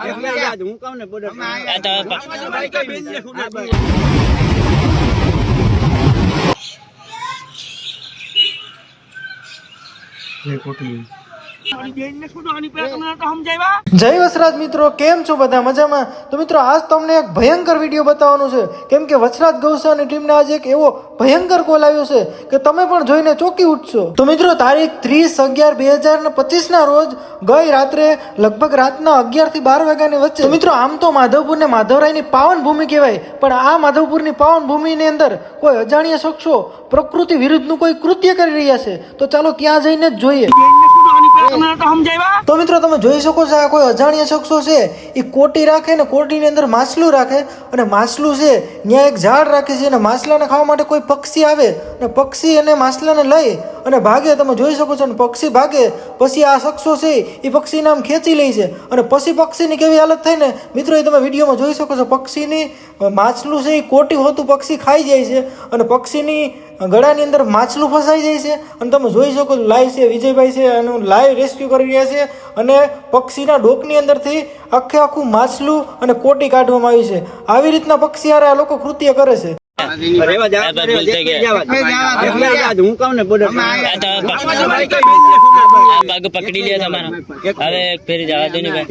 હું કહું ને બોર્ડર આ તો જય વસરાજ મિત્રો કેમ છો બધા મજામાં? તો મિત્રો આજ તમને એક ભયંકર વીડિયો બતાવવાનો છે. કેમ કે વસરાજ ગૌશાની ટીમને આજે એક એવો ભયંકર કોલ આવ્યો છે કે તમે પણ જોઈને ચોંકી ઉઠશો. તો મિત્રો તારીખ ત્રીસ અગિયાર બે હજાર ને પચીસ ના રોજ ગઈ રાત્રે લગભગ રાતના અગિયારથી બાર વાગ્યાની વચ્ચે. મિત્રો આમ તો માધવપુર ને માધવરાયની પાવન ભૂમિ કહેવાય પણ આ માધવપુરની પાવન ભૂમિની અંદર કોઈ અજાણ્યા શખ્સો પ્રકૃતિ વિરુદ્ધનું કોઈ કૃત્ય કરી રહ્યા છે. તો ચાલો ત્યાં જઈને જ જોઈએ. તો મિત્રો તમે જોઈ શકો છો, આ કોઈ અજાણ્યા શખ્સો છે. એ કોટી રાખે ને કોટીની અંદર માછલું રાખે અને માછલું છે, ત્યાં એક ઝાડ રાખે છે અને માછલાને ખાવા માટે કોઈ પક્ષી આવે અને પક્ષી અને માછલાને લઈ અને ભાગે. તમે જોઈ શકો છો અને પક્ષી ભાગે, પછી આ શખ્સો છે, એ પક્ષીને આમ ખેંચી લે છે અને પછી પક્ષીની કેવી હાલત થાય ને? મિત્રો, એ તમે વિડીયોમાં જોઈ શકો છો, પક્ષીની માછલું છે એ કોટી હોતું પક્ષી ખાઈ જાય છે અને પક્ષીની ગળાની અંદર માછલું ફસાઈ જાય છે. અને તમે જોઈ શકો લાઈવ છે, વિજયભાઈ છે એનું લાઈવ રેસ્ક્યુ કરી રહ્યા છે. અને પક્ષીના ડોકની અંદરથી આખે આખું માછલું અને કોટી કાઢવામાં આવી છે. આવી રીતના પક્ષી આ લોકો કૃત્ય કરે છે. તો પગ પકડી લે તમારો. હવે એક ફેરી જવા દો ને હું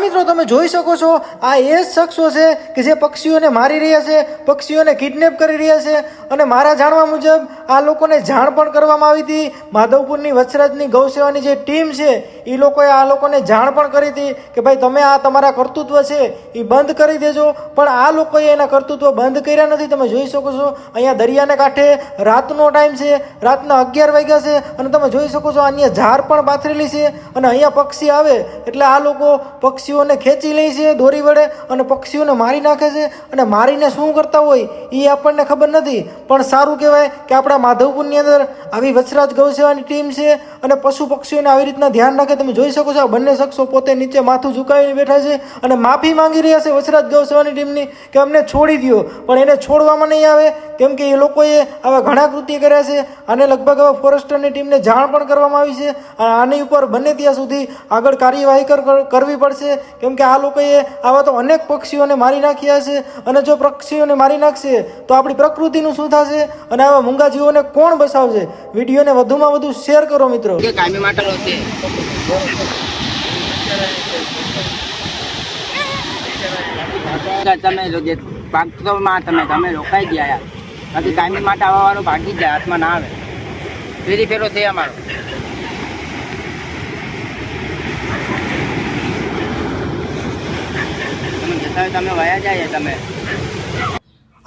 મિત્રો તમે જોઈ શકો છો આ એ જ શખ્સો છે કે જે પક્ષીઓને મારી રહ્યા છે પક્ષીઓને કિડનેપ કરી રહ્યા છે અને મારા જાણવા મુજબ આ લોકોને જાણ પણ કરવામાં આવી હતી. માધવપુરની વચરાજની ગૌસેવાની જે ટીમ છે એ લોકોએ આ લોકોને જાણ પણ કરી હતી કે ભાઈ તમે આ તમારા કર્તૃત્વ છે એ બંધ કરી દેજો. પણ આ લોકોએ એના કર્તૃત્વ બંધ કર્યા નથી. તમે જોઈ શકો છો, અહીંયા દરિયાને કાંઠે રાતનો ટાઈમ છે, રાતના અગિયાર વાગ્યા છે, અને તમે જોઈ શકો છો અહીંયા ઝાડ પણ પાથરેલી છે, અને અહીંયા પક્ષી આવે એટલે આ લોકો પક્ષીઓને ખેંચી લે છે દોરી વડે અને પક્ષીઓને મારી નાખે છે. અને મારીને શું કરતા હોય એ આપણને ખબર નથી. પણ સારું કહેવાય કે આપણા માધવપુરની અંદર આવી વચરાજ ગૌસેવાની ટીમ છે અને પશુ પક્ષીઓને આવી રીતના ધ્યાન રાખે. તમે જોઈ શકો છો આ બંને શખ્સો પોતે નીચે માથું ઝુકાવીને બેઠા છે અને માફી માંગી રહ્યા છે વચરાજ ગૌસેવાની ટીમની કે અમને છોડી દો પણ એને છોડવામાં નહીં આવે, કેમ કે એ લોકોએ આવા ઘણા કૃત્ય કર્યા છે અને લગભગ હવે ફોરેસ્ટરની ટીમને જાણ પણ કરવામાં આવી છે. અને આની ઉપર બને ત્યાં સુધી આગળ કાર્યવાહી કર- કરવી પડશે. કેમ કે આ લોકોએ આવા તો અનેક પક્ષીઓને મારી નાખ્યા છે અને જો પક્ષીઓને મારી નાખશે, તો આપણી પ્રકૃતિનું શું થશે અને આવા મૂંગા જીવોને કોણ બસાવશે? વિડીયોને વધુમાં વધુ શેર કરો મિત્રો. કાયમી માટે છે તમે જો પાકમાં તમે તમે રોકાઈ ગયા યાર. બાકી કાયમી માટે આવવા વાળો ભાગી જાય, હાથમાં ના આવે. ફેરી ફેરો છે અમારો. તમે જતા તમે વયા જાય તમે.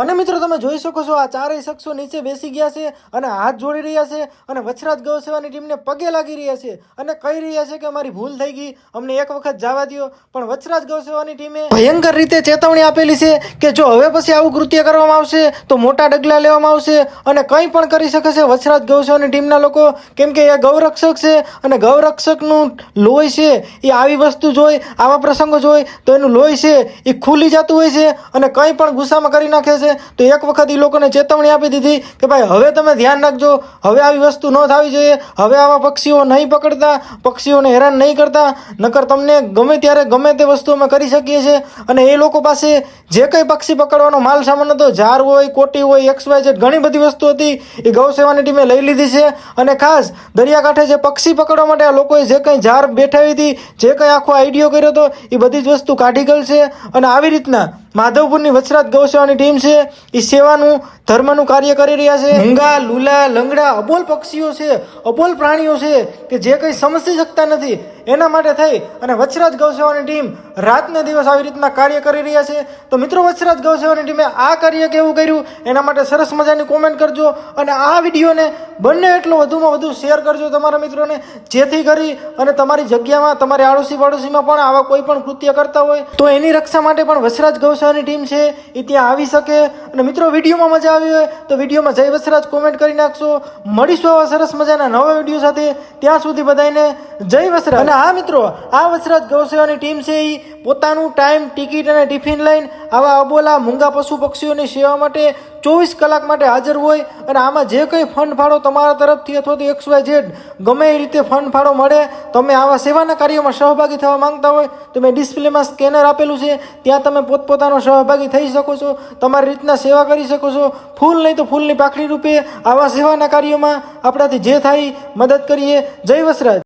અને મિત્રો, તમે જોઈ શકો છો, આ ચારેય શખ્સો નીચે બેસી ગયા છે અને હાથ જોડી રહ્યા છે અને વચરાજ ગૌ સેવાની ટીમને પગે લાગી રહ્યા છે અને કહી રહ્યા છે કે અમારી ભૂલ થઈ ગઈ, અમને એક વખત જવા દો પણ વચરાજ ગૌ સેવાની ટીમે ભયંકર રીતે ચેતવણી આપેલી છે કે જો હવે પછી આવું કૃત્ય કરવામાં આવશે, તો મોટા ડગલા લેવામાં આવશે અને કંઈ પણ કરી શકે છે વચરાજ ગૌ સેવાની ટીમના લોકો. કેમ કે એ ગૌરક્ષક છે અને ગૌરક્ષકનું લોહી છે, એ આવી વસ્તુ જોઈ, આવા પ્રસંગો જોઈ, તો એનું લોહી છે, એ ખુલી જતું હોય છે અને કંઈ પણ ગુસ્સામાં કરી નાખે છે. તો એક વખત એ લોકોને ચેતવણી આપી દીધી કે ભાઈ, હવે તમે ધ્યાન રાખજો, હવે આવી વસ્તુ ન થવી જોઈએ, હવે આવા પક્ષીઓ નહીં પકડતા, પક્ષીઓને હેરાન નહીં કરતા, નકર તમને ગમે ત્યારે ગમે તે વસ્તુ અમે કરી શકીએ છીએ. અને એ લોકો પાસે જે કંઈ પક્ષી પકડવાનો માલ સામાન હતો, ઝાર હોય, કોટી હોય, એક્સ, વાય, ઝેડ, ઘણી બધી વસ્તુ હતી, એ ગૌસેવાની ટીમે લઈ લીધી છે. અને ખાસ દરિયાકાંઠે જે પક્ષી પકડવા માટે આ લોકોએ જે કંઈ ઝાર બેઠાવી હતી, જે કંઈ આખો આઈડિયો કર્યો હતો, એ બધી જ વસ્તુ કાઢી ગયેલ છે. અને આવી રીતના માધવપુરની વચરાજ ગૌસેવાની ટીમ છે. એ સેવાનું ધર્મનું કાર્ય કરી રહ્યા છે. મૂંગા લુલા લંગડા અબોલ પક્ષીઓ છે. અબોલ પ્રાણીઓ છે કે જે કંઈ સમજી શકતા નથી. એના માટે થઈ અને વચરાજ ગૌસેવાની ટીમ રાતને દિવસ આવી રીતના કાર્ય કરી રહ્યા છે. તો મિત્રો વચરાજ ગૌસેવાની ટીમે આ કાર્ય કેવું કર્યું? એના માટે સરસ મજાની કોમેન્ટ કરજો અને આ વિડીયોને બંને એટલો વધુમાં વધુ શેર કરજો તમારા મિત્રોને, જેથી કરી અને તમારી જગ્યામાં, તમારી આડોશી પાડોશીમાં પણ આવા કોઈ પણ કૃત્ય કરતા હોય. તો એની રક્ષા માટે પણ વસરાજ ગૌશાળાની ટીમ છે, એ ત્યાં આવી શકે. અને મિત્રો, વિડીયોમાં મજા આવી હોય તો વિડીયોમાં જય વસરાજ કોમેન્ટ કરી નાખશો. મળીશું આવા સરસ મજાના નવા વીડિયો સાથે. ત્યાં સુધી બધાને જય વસરાજ. અને હા મિત્રો, આ વસરાજ ગૌસેવાની ટીમ છે એ પોતાનું ટાઈમ, ટિકિટ અને ટિફિન લઈને આવા અબોલા મૂંગા પશુ પક્ષીઓની સેવા માટે ચોવીસ કલાક માટે હાજર હોય અને આમાં જે કંઈ ફંડ ફાળો તમારા તરફથી અથવા તો એક્સ, વાય, ઝેડ ગમે એ રીતે ફંડ ફાળો મળે, તમે આવા સેવાના કાર્યોમાં સહભાગી થવા માંગતા હોય, તો મેં ડિસ્પ્લેમાં સ્કેનર આપેલું છે, ત્યાં તમે પોતપોતાનો સહભાગી થઈ શકો છો, તમારી રીતના સેવા કરી શકો છો, ફૂલ નહીં તો ફૂલની પાખડી રૂપે આવા સેવાના કાર્યોમાં આપણાથી જે થાય મદદ કરીએ. જય વસરાજ.